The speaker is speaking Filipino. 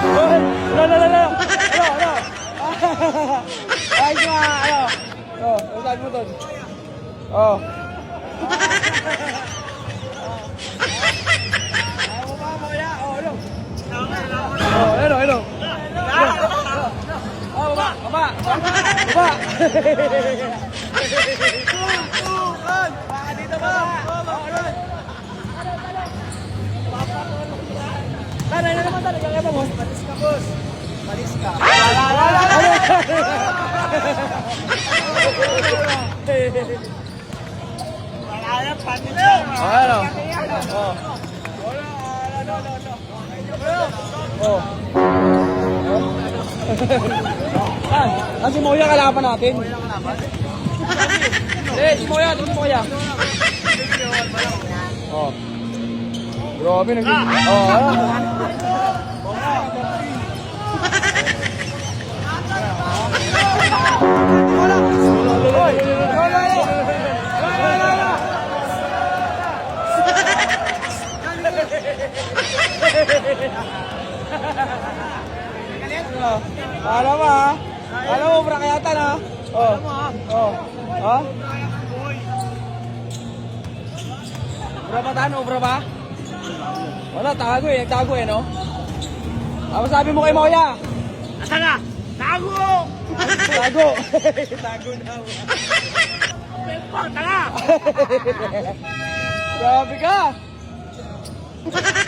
Ano, ano, ano, ano? Ano, ano? Ay, ma, ano? Oh, mo doon. Oh. Mo? Oh, ano? Oh, ano, ano? Oh, baba, baba, baba. Baka dito ba? Oh, ano? Tanay na naman talaga kaya mo. Patis ka, boss. Patis ka. Wala, wala, wala. Wala na, panis lang. Ano? Oh. Oh. Ah, ah, si Moya kalaban natin. Eh, si Moya, ito si Moya. Oh. Grabe, nag Oh, ah. Alam mo ha? Alam mo, brakayatan ha? Oh. Oh. Ha? Obra ba tayo? Obra ba? Wala, tago eh. Tago eh, no? Ano sabi mo kay Moya? Asa na? Tago! Tago. Tago na. Pepang, tanga! Grabe ka.